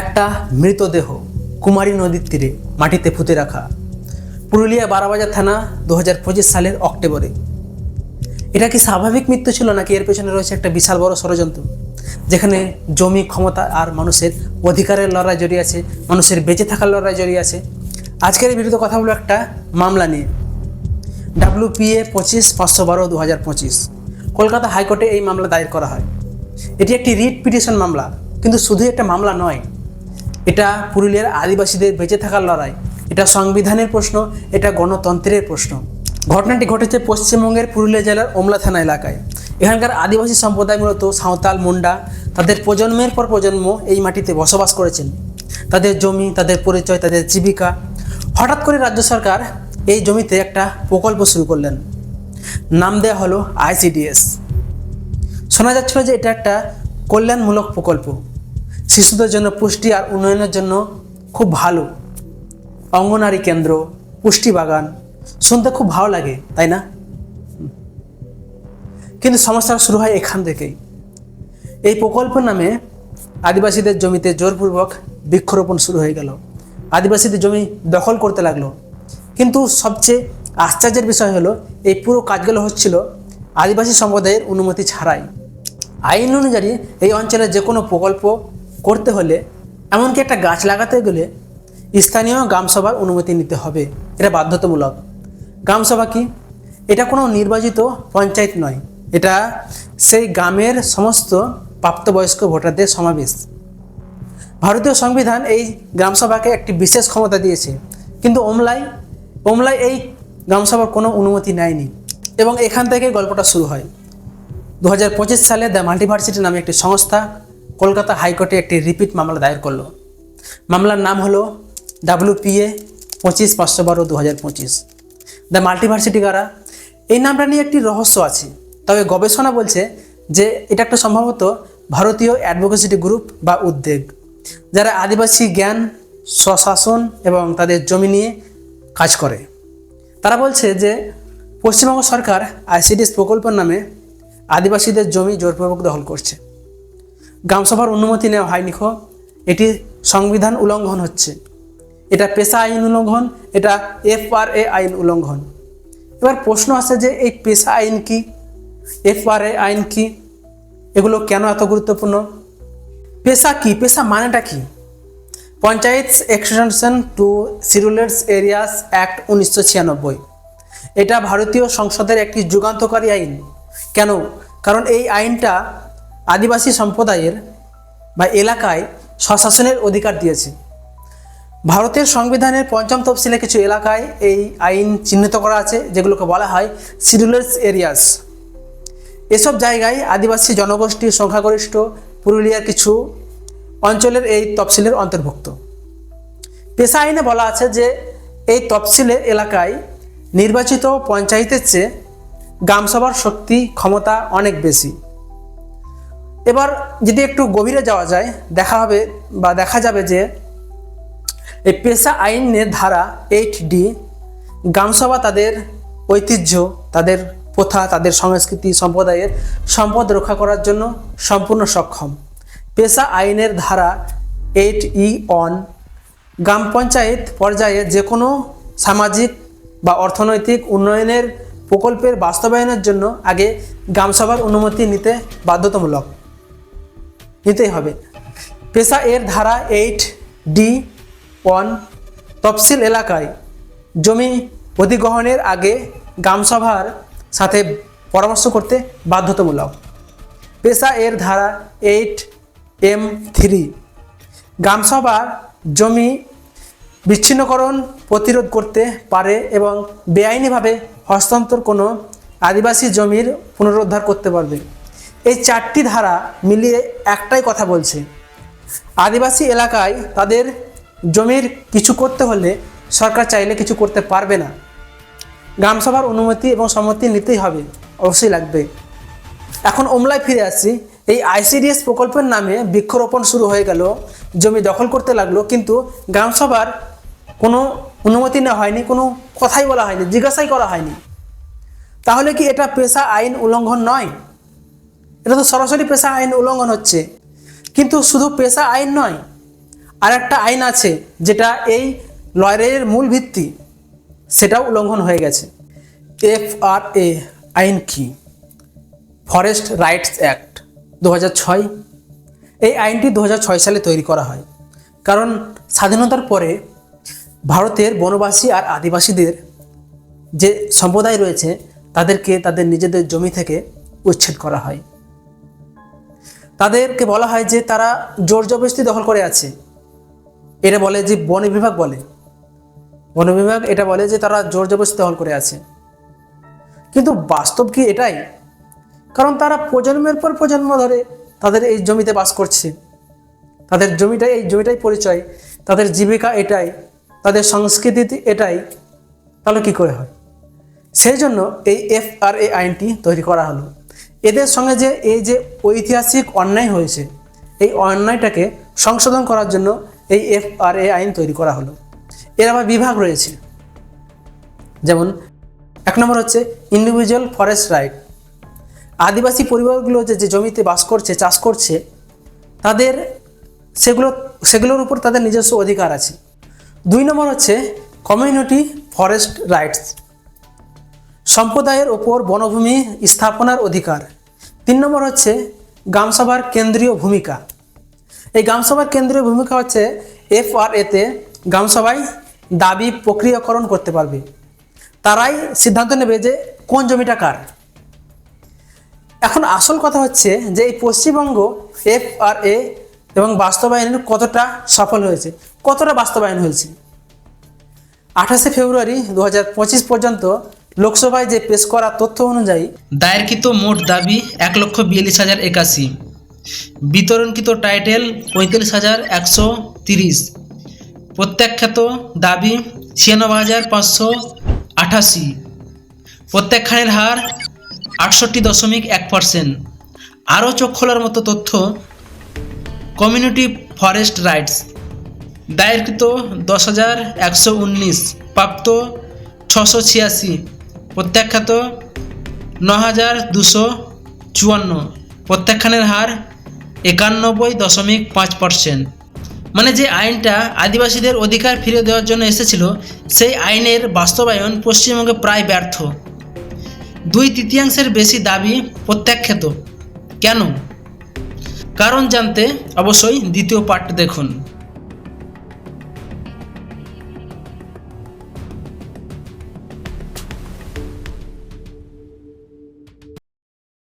একটা মৃতদেহ কুমারী নদীর তীরে মাটিতে পুঁতে রাখা। পুরুলিয়া বারাবাজার থানা দু হাজার পঁচিশ সালের অক্টোবরে। এটা কি স্বাভাবিক মৃত্যু ছিল নাকি এর পেছনে রয়েছে একটা বিশাল বড় ষড়যন্ত্র? যেখানে জমি, ক্ষমতা আর মানুষের অধিকারের লড়াই জড়িয়ে আছে, মানুষের বেঁচে থাকার লড়াই জড়িয়ে আছে। আজকের এই ভিডিওতে কথা বলব একটা মামলা নিয়ে। ডাব্লিউপিএ পঁচিশ পাঁচশো বারো দু হাজার পঁচিশ। কলকাতা হাইকোর্টে এই মামলা দায়ের করা হয়। এটি একটি রিট পিটিশন মামলা, কিন্তু শুধু একটা মামলা নয় এটা পুরুলিয়ার আদিবাসীদের বেঁচে থাকার লড়াই। এটা সংবিধানের প্রশ্ন, এটা গণতন্ত্রের প্রশ্ন। ঘটনাটি ঘটেছে পশ্চিমবঙ্গের পুরুলিয়া জেলার ওমলা থানা এলাকায়। এখানকার আদিবাসী সম্প্রদায় মূলত সাঁওতাল, মুন্ডা, তাদের প্রজন্মের পর প্রজন্ম এই মাটিতে বসবাস করেছেন। তাদের জমি, তাদের পরিচয়, তাদের জীবিকা। হঠাৎ করে রাজ্য সরকার এই জমিতে একটা প্রকল্প শুরু করলেন। নাম দেওয়া হলো আইসিডিএস। শোনা যাচ্ছিল যে এটা একটা কল্যাণমূলক প্রকল্প। শিশুদের জন্য পুষ্টি আর উন্নয়নের জন্য খুব ভালো। অঙ্গনারী কেন্দ্র, পুষ্টি বাগান, শুনতে খুব ভালো লাগে, তাই না? কিন্তু সমস্যা শুরু হয় এখান থেকেই। এই প্রকল্প নামে আদিবাসীদের জমিতে জোরপূর্বক বৃক্ষরোপণ শুরু হয়ে গেল। আদিবাসীদের জমি দখল করতে লাগল। কিন্তু সবচেয়ে আশ্চর্যের বিষয় হলো, এই পুরো কাজগুলো হচ্ছিল আদিবাসী সম্প্রদায়ের অনুমতি ছাড়াই। আইন অনুযায়ী এই অঞ্চলে যে কোনো প্রকল্প করতে হলে এমনকি একটা গাছ লাগাতে গেলে স্থানীয় গ্রামসভার অনুমতি নিতে হবে। এটা বাধ্যতামূলক। গ্রামসভা কি? এটা কোনো নির্বাচিত পঞ্চায়েত নয়। এটা সেই গ্রামের সমস্ত প্রাপ্তবয়স্ক ভোটারদের সমাবেশ। ভারতীয় সংবিধান এই গ্রামসভাকে একটি বিশেষ ক্ষমতা দিয়েছে। কিন্তু ওমলাই ওমলাই এই গ্রামসভার কোনো অনুমতি নেয়নি এবং এখান থেকে গল্পটা শুরু হয়। দু হাজার পঁচিশ সালে দ্য মাল্টিভার্সিটি নামে একটি সংস্থা কলকাতা হাইকোর্টে একটি রিপিট মামলা দায়ের করল। মামলার নাম হলো ডাব্লিউপিএ পঁচিশ পাঁচশো বারো দু হাজার পঁচিশ। দ্য মাল্টিভার্সিটি কারা? এই নামটা নিয়ে একটি রহস্য আছে। তবে গবেষণা বলছে যে এটা একটা সম্ভবত ভারতীয় অ্যাডভোকেসিটি গ্রুপ বা উদ্যোগ, যারা আদিবাসী জ্ঞান, স্বশাসন এবং তাদের জমি নিয়ে কাজ করে। তারা বলছে যে পশ্চিমবঙ্গ সরকার আইসিডিএস প্রকল্পের নামে আদিবাসীদের জমি জোরপূর্বক দখল করছে। গ্রামসভার অনুমতি নেওয়া হয়নি খো। এটি সংবিধান উল্লঙ্ঘন হচ্ছে। এটা পেশা আইন উল্লঙ্ঘন এটা এফআর এ আইন উল্লঙ্ঘন এবার প্রশ্ন আসে যে এই পেশা আইন কি? এফআর এ আইন কি? এগুলো কেন এত গুরুত্বপূর্ণ? পেশা কি? পেশা মানেটা কি? পঞ্চায়েত এক্সটেনশন টু সিরুলেটস এরিয়াস অ্যাক্ট উনিশশো ছিয়ানব্বই। এটা ভারতীয় সংসদের একটি যুগান্তকারী আইন। কেন? কারণ এই আইনটা আদিবাসী সম্প্রদায়ের বা এলাকায় স্বশাসনের অধিকার দিয়েছে। ভারতের সংবিধানের পঞ্চম তফসিলে কিছু এলাকায় এই আইন চিহ্নিত করা আছে, যেগুলোকে বলা হয় সিডুলার্স এরিয়াস। এসব জায়গায় আদিবাসী জনগোষ্ঠীর সংখ্যাগরিষ্ঠ পুরুলিয়ার কিছু অঞ্চলের এই তফসিলের অন্তর্ভুক্ত। পেশা আইনে বলা আছে যে এই তফসিলের এলাকায় নির্বাচিত পঞ্চায়েতের চেয়ে গ্রামসভার শক্তি ক্ষমতা অনেক বেশি। এবার যদি একটু গভীরে যাওয়া যায়, দেখা হবে বা দেখা যাবে যে এই পেশা আইনের ধারা এইট ডি গ্রামসভা তাদের ঐতিহ্য, তাদের প্রথা, তাদের সংস্কৃতি, সম্প্রদায়ের সম্পদ রক্ষা করার জন্য সম্পূর্ণ সক্ষম। পেশা আইনের ধারা eight E on gram panchayat পর্যায়ে যে কোনো সামাজিক বা অর্থনৈতিক উন্নয়নের প্রকল্পের বাস্তবায়নের জন্য আগে গ্রামসভার অনুমতি নিতে বাধ্যতামূলক। নিতেই হবে। পেশা এর ধারা এইট ডি ওয়ান তফসিল এলাকায় জমি অধিগ্রহণের আগে গ্রামসভার সাথে পরামর্শ করতে বাধ্যতামূলক। পেশা এর ধারা এইট এম থ্রি গ্রামসভার জমি বিচ্ছিন্নকরণ প্রতিরোধ করতে পারে এবং বেআইনিভাবে হস্তান্তর কোনো আদিবাসী জমির পুনরুদ্ধার করতে পারবে। এই চারটি ধারা মিলিয়ে একটাই কথা বলছে। আদিবাসী এলাকায় তাদের জমির কিছু করতে হলে সরকার চাইলে কিছু করতে পারবে না। গ্রামসভার অনুমতি এবং সম্মতি নিতেই হবে, অবশ্যই লাগবে। এখন ওমলায় ফিরে আসছি। এই আইসিডিএস প্রকল্পের নামে বৃক্ষরোপণ শুরু হয়ে গেল, জমি দখল করতে লাগল, কিন্তু গ্রামসভার কোনো অনুমতি নেওয়া হয়নি, কোনো কথাই বলা হয়নি, জিজ্ঞাসাই করা হয়নি। তাহলে কি এটা পেশা আইন উল্লঙ্ঘন নয়? এটা তো সরাসরি পেশা আইন উল্লঙ্ঘন হচ্ছে। কিন্তু শুধু পেশা আইন নয় আর একটা আইন আছে যেটা এই লয়ের মূল ভিত্তি, সেটাও উল্লঙ্ঘন হয়ে গেছে। এফ আর এ আইন কি? ফরেস্ট রাইটস অ্যাক্ট দু এই আইনটি দু হাজার ছয় সালে তৈরি করা হয়। কারণ স্বাধীনতার পরে ভারতের বনবাসী আর আদিবাসীদের যে সম্প্রদায় রয়েছে, তাদেরকে তাদের নিজেদের জমি থেকে উচ্ছেদ করা হয়। তাদেরকে বলা হয় যে তারা জোর জবরদস্তি দখল করে আছে। এটা বলে যে বন বিভাগ বলে। বন বিভাগ এটা বলে যে তারা জোর জবরদস্তি দখল করে আছে। কিন্তু বাস্তব কি এটাই? কারণ তারা প্রজন্মের পর প্রজন্ম ধরে তাদের এই জমিতে বাস করছে। তাদের জমিটাই, এই জমিটাই পরিচয়। তাদের জীবিকা এটাই। তাদের সংস্কৃতি এটাই। তাহলে কি করে হয়? সেই জন্য এই এফ আর এ আইনটি তৈরি করা হলো। এদের সঙ্গে যে এই যে ঐতিহাসিক অন্যায় হয়েছে, এই অন্যায়টাকে সংশোধন করার জন্য এই এফ আর এ আইন তৈরি করা হলো। এর আবার বিভাগ রয়েছে। যেমন, এক নম্বর হচ্ছে ইন্ডিভিজুয়াল ফরেস্ট রাইট আদিবাসী পরিবারগুলো যে যে জমিতে বাস করছে, চাষ করছে, তাদের সেগুলো, সেগুলোর উপর তাদের নিজস্ব অধিকার আছে। দুই নম্বর হচ্ছে কমিউনিটি ফরেস্ট রাইটস সম্প্রদায়ের ওপর বনভূমি স্থাপনার অধিকার। তিন নম্বর হচ্ছে গ্রামসভার কেন্দ্রীয় ভূমিকা। এই গ্রামসভার কেন্দ্রীয় ভূমিকা হচ্ছে এফ আর এতে গ্রামসভায় দাবি প্রক্রিয়াকরণ করতে পারবে। তারাই সিদ্ধান্ত নেবে যে কোন জমিটা কার। এখন আসল কথা হচ্ছে যে এই পশ্চিমবঙ্গ এফ আর এ এবং বাস্তবায়নের কতটা সফল হয়েছে, কতটা বাস্তবায়ন হয়েছে। আঠাশে ফেব্রুয়ারি দু হাজার পঁচিশ পর্যন্ত লোকসভায় যে পেশ করা তথ্য অনুযায়ী দায়েরকৃত মোট দাবি এক লক্ষ বিয়াল্লিশ হাজার একাশি। বিতরণকৃত টাইটেল পঁয়তাল্লিশ হাজার একশো তিরিশ। প্রত্যাখ্যাত দাবি ছিয়ানব্বই হাজার পাঁচশো আঠাশি। প্রত্যাখ্যানের হার আটষট্টি দশমিক এক পার্সেন্ট। আরও চোখ খোলার মতো তথ্য, কমিউনিটি ফরেস্ট রাইটস। দায়েরকৃত দশ হাজার একশো উনিশ, প্রাপ্ত ছশো ছিয়াশি। প্রত্যাখ্যাত ন হাজার দুশো চুয়ান্ন। প্রত্যাখ্যানের হার একানব্বই দশমিক পাঁচ পার্সেন্ট। মানে যে আইনটা আদিবাসীদের অধিকার ফিরে দেওয়ার জন্য এসেছিল, সেই আইনের বাস্তবায়ন পশ্চিমবঙ্গে প্রায় ব্যর্থ। দুই তৃতীয়াংশের বেশি দাবি প্রত্যাখ্যাত। কেন? কারণ জানতে অবশ্যই দ্বিতীয় পার্ট দেখুন।